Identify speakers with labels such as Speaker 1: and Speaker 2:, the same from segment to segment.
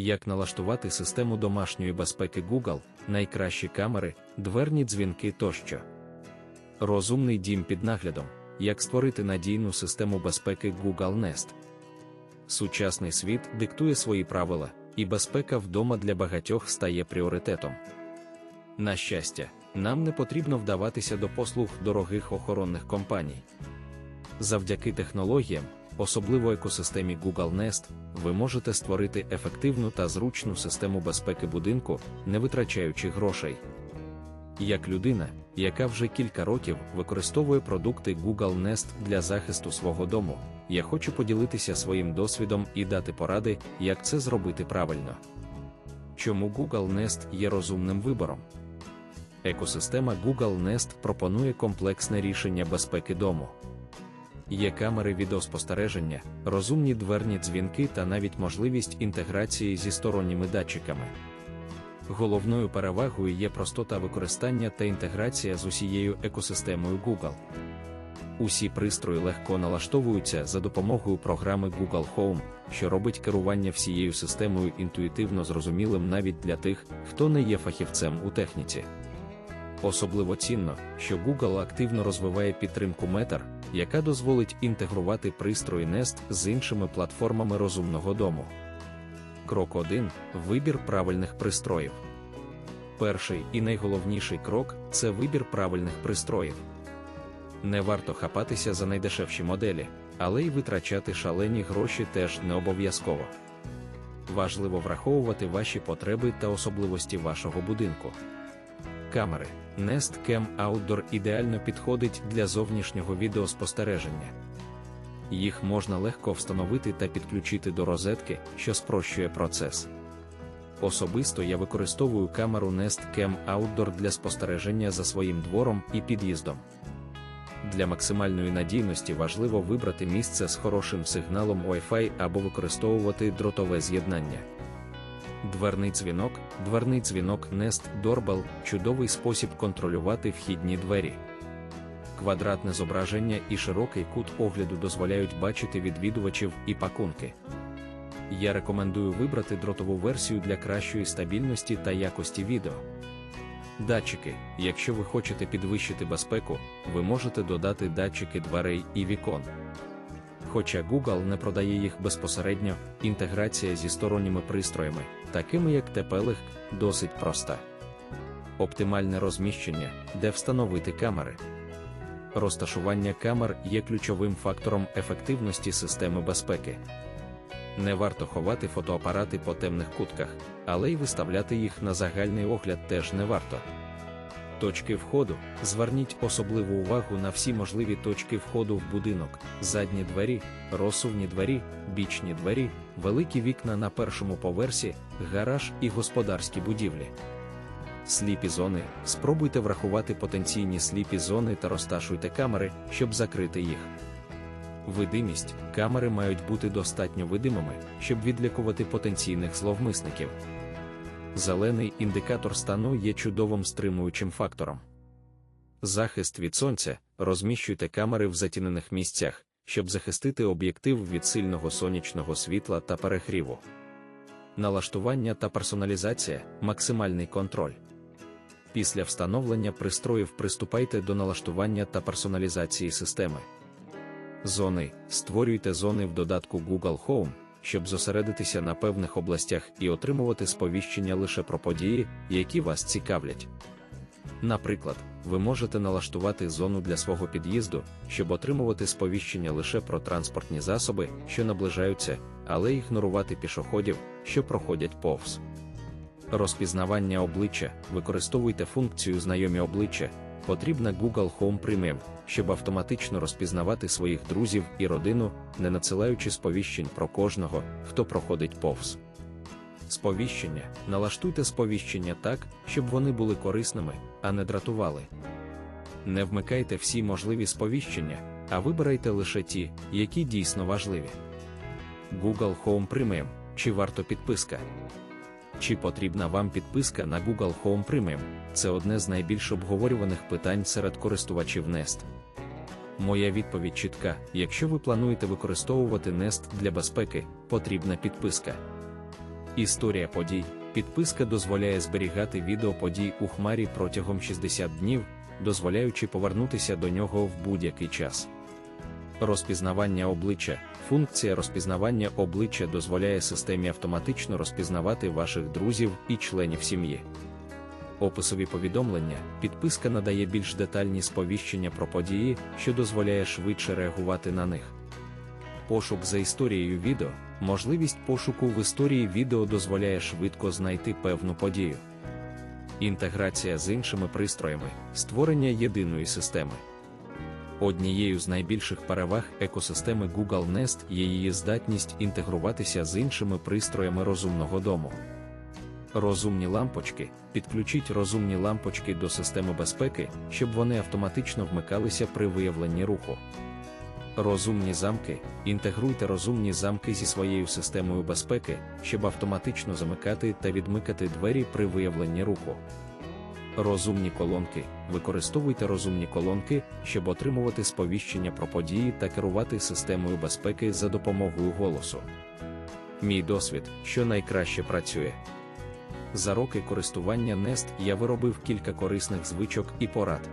Speaker 1: Як налаштувати систему домашньої безпеки Google, найкращі камери, дверні дзвінки тощо. Розумний дім під наглядом. Як створити надійну систему безпеки Google Nest. Сучасний світ диктує свої правила, і безпека вдома для багатьох стає пріоритетом. На щастя, нам не потрібно вдаватися до послуг дорогих охоронних компаній. Завдяки технологіям, особливо екосистемі Google Nest, ви можете створити ефективну та зручну систему безпеки будинку, не витрачаючи грошей. Як людина, яка вже кілька років використовує продукти Google Nest для захисту свого дому, я хочу поділитися своїм досвідом і дати поради, як це зробити правильно. Чому Google Nest є розумним вибором? Екосистема Google Nest пропонує комплексне рішення безпеки дому. Є камери відеоспостереження, розумні дверні дзвінки та навіть можливість інтеграції зі сторонніми датчиками. Головною перевагою є простота використання та інтеграція з усією екосистемою Google. Усі пристрої легко налаштовуються за допомогою програми Google Home, що робить керування всією системою інтуїтивно зрозумілим навіть для тих, хто не є фахівцем у техніці. Особливо цінно, що Google активно розвиває підтримку Meter, яка дозволить інтегрувати пристрої Nest з іншими платформами розумного дому. Крок 1. Вибір правильних пристроїв. Перший і найголовніший крок це вибір правильних пристроїв. Не варто хапатися за найдешевші моделі, але й витрачати шалені гроші теж не обов'язково. Важливо враховувати ваші потреби та особливості вашого будинку. Камери Nest Cam Outdoor ідеально підходить для зовнішнього відеоспостереження. Їх можна легко встановити та підключити до розетки, що спрощує процес. Особисто я використовую камеру Nest Cam Outdoor для спостереження за своїм двором і під'їздом. Для максимальної надійності важливо вибрати місце з хорошим сигналом Wi-Fi або використовувати дротове з'єднання. Дверний дзвінок, дверний дзвінок Nest Doorbell – чудовий спосіб контролювати вхідні двері. Квадратне зображення і широкий кут огляду дозволяють бачити відвідувачів і пакунки. Я рекомендую вибрати дротову версію для кращої стабільності та якості відео. Датчики. Якщо ви хочете підвищити безпеку, ви можете додати датчики дверей і вікон. Хоча Google не продає їх безпосередньо, інтеграція зі сторонніми пристроями, такими як TP-Link, досить проста. Оптимальне розміщення, де встановити камери. Розташування камер є ключовим фактором ефективності системи безпеки. Не варто ховати фотоапарати по темних кутках, але й виставляти їх на загальний огляд теж не варто. Точки входу. Зверніть особливу увагу на всі можливі точки входу в будинок, задні двері, розсувні двері, бічні двері, великі вікна на першому поверсі, гараж і господарські будівлі. Сліпі зони. Спробуйте врахувати потенційні сліпі зони та розташуйте камери, щоб закрити їх. Видимість камери мають бути достатньо видимими, щоб відлякувати потенційних зловмисників. Зелений індикатор стану є чудовим стримуючим фактором. Захист від сонця розміщуйте камери в затінених місцях, щоб захистити об'єктив від сильного сонячного світла та перегріву. Налаштування та персоналізація максимальний контроль. Після встановлення пристроїв приступайте до налаштування та персоналізації системи. Зони створюйте зони в додатку Google Home, щоб зосередитися на певних областях і отримувати сповіщення лише про події, які вас цікавлять. Наприклад, ви можете налаштувати зону для свого під'їзду, щоб отримувати сповіщення лише про транспортні засоби, що наближаються, але ігнорувати пішоходів, що проходять повз. Розпізнавання обличчя використовуйте функцію знайомі обличчя, потрібна Google Home Premium, щоб автоматично розпізнавати своїх друзів і родину, не надсилаючи сповіщень про кожного, хто проходить повз. Сповіщення налаштуйте сповіщення так, щоб вони були корисними, а не дратували. Не вмикайте всі можливі сповіщення, а вибирайте лише ті, які дійсно важливі. Google Home Premium. Чи варто підписка? Чи потрібна вам підписка на Google Home Premium? Це одне з найбільш обговорюваних питань серед користувачів Nest. Моя відповідь чітка: якщо ви плануєте використовувати Nest для безпеки, потрібна підписка. Історія подій. Підписка дозволяє зберігати відео подій у хмарі протягом 60 днів, дозволяючи повернутися до нього в будь-який час. Розпізнавання обличчя. Функція розпізнавання обличчя дозволяє системі автоматично розпізнавати ваших друзів і членів сім'ї. Описові повідомлення. Підписка надає більш детальні сповіщення про події, що дозволяє швидше реагувати на них. Пошук за історією відео. Можливість пошуку в історії відео дозволяє швидко знайти певну подію. Інтеграція з іншими пристроями, створення єдиної системи. Однією з найбільших переваг екосистеми Google Nest є її здатність інтегруватися з іншими пристроями розумного дому. Розумні лампочки підключіть розумні лампочки до системи безпеки, щоб вони автоматично вмикалися при виявленні руху. Розумні замки інтегруйте розумні замки зі своєю системою безпеки, щоб автоматично замикати та відмикати двері при виявленні руху. Розумні колонки. Використовуйте розумні колонки, щоб отримувати сповіщення про події та керувати системою безпеки за допомогою голосу. Мій досвід, що найкраще працює. За роки користування Nest я виробив кілька корисних звичок і порад.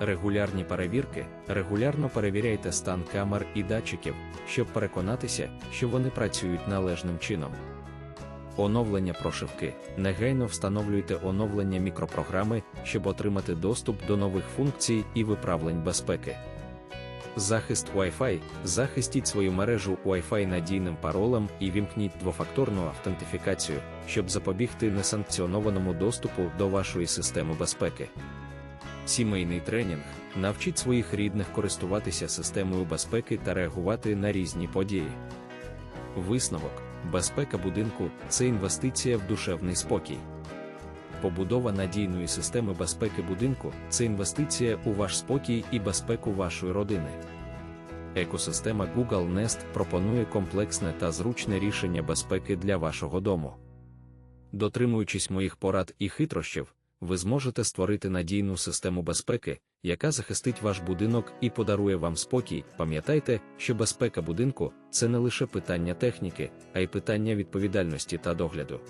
Speaker 1: Регулярні перевірки. Регулярно перевіряйте стан камер і датчиків, щоб переконатися, що вони працюють належним чином. Оновлення прошивки. Негайно встановлюйте оновлення мікропрограми, щоб отримати доступ до нових функцій і виправлень безпеки. Захист Wi-Fi. Захистіть свою мережу Wi-Fi надійним паролем і вімкніть двофакторну автентифікацію, щоб запобігти несанкціонованому доступу до вашої системи безпеки. Сімейний тренінг. Навчіть своїх рідних користуватися системою безпеки та реагувати на різні події. Висновок. Безпека будинку це інвестиція в душевний спокій. Побудова надійної системи безпеки будинку це інвестиція у ваш спокій і безпеку вашої родини. Екосистема Google Nest пропонує комплексне та зручне рішення безпеки для вашого дому. Дотримуючись моїх порад і хитрощів, ви зможете створити надійну систему безпеки, яка захистить ваш будинок і подарує вам спокій. Пам'ятайте, що безпека будинку це не лише питання техніки, а й питання відповідальності та догляду.